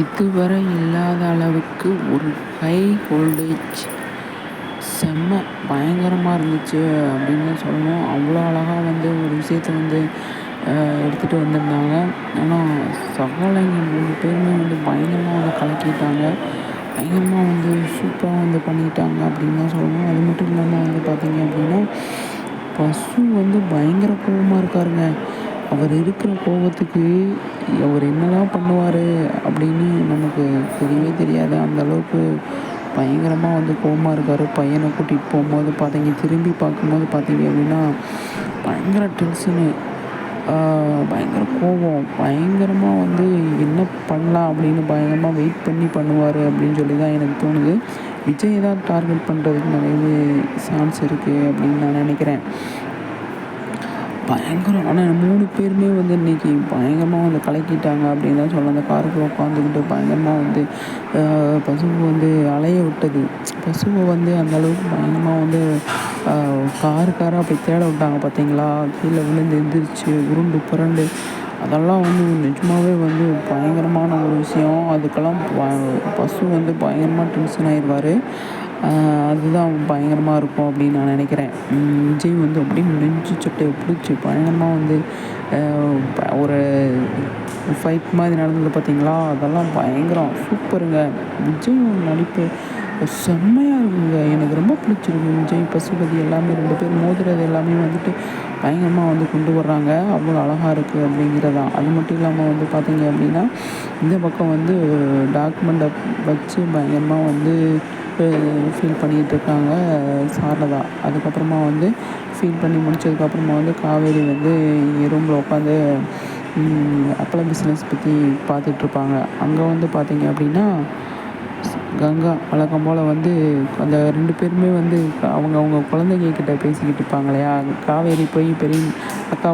இதுவரை இல்லாத அளவுக்கு ஒரு ஹை வோல்டேஜ் செம்ம பயங்கரமாக இருந்துச்சு அப்படின்னு தான் சொல்லணும். அவ்வளோ அழகாக வந்து ஒரு விஷயத்த வந்து எடுத்துகிட்டு வந்திருந்தாங்க. ஆனால் சகாலைங்க மூணு பேருமே வந்து பயங்கரமாக வந்து கலக்கிட்டாங்க. பயங்கரமாக வந்து சூப்பராக வந்து பண்ணிட்டாங்க அப்படின்னு தான் சொல்லணும். அது மட்டும் இல்லாமல் வந்து பார்த்திங்க அப்படின்னா பசு வந்து பயங்கர கோபமாக இருக்காருங்க. அவர் இருக்கிற கோபத்துக்கு அவர் என்னதான் பண்ணுவார் அப்படின்னு நமக்கு தெரியவே தெரியாது. அந்த அளவுக்கு பயங்கரமாக வந்து கோபமாக இருக்கார். பையனை கூட்டிகிட்டு போகும்போது பார்த்தீங்க திரும்பி பார்க்கும்போது பார்த்தீங்க அப்படின்னா பயங்கர டென்ஷனு பயங்கர கோபம். பயங்கரமாக வந்து என்ன பண்ணலாம் அப்படின்னு பயங்கரமாக வெயிட் பண்ணி பண்ணுவார் அப்படின்னு சொல்லி தான் எனக்கு தோணுது. விஜய் தான் டார்கெட் பண்ணுறதுக்கு நிறையவே சான்ஸ் இருக்குது அப்படின்னு நான் நினைக்கிறேன். பயங்கரம் ஆனால் மூணு பேருமே வந்து இன்றைக்கி பயங்கரமாக வந்து கலக்கிட்டாங்க அப்படின்னு தான் சொல்லலாம் அந்த காருக்குள்ளே உட்காந்துக்கிட்டு பயங்கரமாக வந்து பசுவை வந்து அலைய விட்டது. பசுவை வந்து அந்தளவுக்கு பயங்கரமாக வந்து காரு காராக போய் தேட விட்டாங்க பார்த்தீங்களா கீழே விழுந்து எந்திரிச்சு உருண்டு புரண்டு. அதெல்லாம் வந்து நிஜமாகவே வந்து பயங்கரமான ஒரு விஷயம். அதுக்கெல்லாம் பசு வந்து பயங்கரமாக டென்ஷன் ஆயிடுவார் அதுதான் பயங்கரமாக இருக்கும் அப்படின்னு நான் நினைக்கிறேன். விஜய் வந்து அப்படியே நெஞ்சு சட்டையை பிடிச்சி பயங்கரமாக வந்து ஒரு ஃபைட் மாதிரி நடந்தது பார்த்தீங்களா அதெல்லாம் பயங்கரம் சூப்பருங்க. விஜய் நடிப்பு செம்மையாக இருக்குங்க. எனக்கு ரொம்ப பிடிச்சிருக்கு விஜய் பசுபதி எல்லாமே ரெண்டு பேர் மோதுறது எல்லாமே வந்துட்டு பயங்கரமாக வந்து கொண்டு வர்றாங்க. அவ்வளோ அழகாக இருக்குது அப்படிங்கிறதான் அது மட்டும் இல்லாமல் வந்து பார்த்திங்க அப்படின்னா இந்த பக்கம் வந்து டாக்குமெண்ட்டை வச்சு பயங்கரமாக வந்து ஃபீல் பண்ணிகிட்ருக்காங்க சாரதா. அதுக்கப்புறமா வந்து ஃபீல் பண்ணி முடிச்சதுக்கப்புறமா வந்து காவேரி வந்து ரூமில் உட்காந்து அப்பளம் பிஸ்னஸ் பற்றி பார்த்துட்ருப்பாங்க. அங்கே வந்து பார்த்திங்க அப்படின்னா கங்கா வழக்கம் போல் வந்து அந்த ரெண்டு பேருமே வந்து அவங்க அவங்க குழந்தைங்க கிட்ட பேசிக்கிட்டு இருப்பாங்க இல்லையா? காவேரி போய் பெரிய அக்கா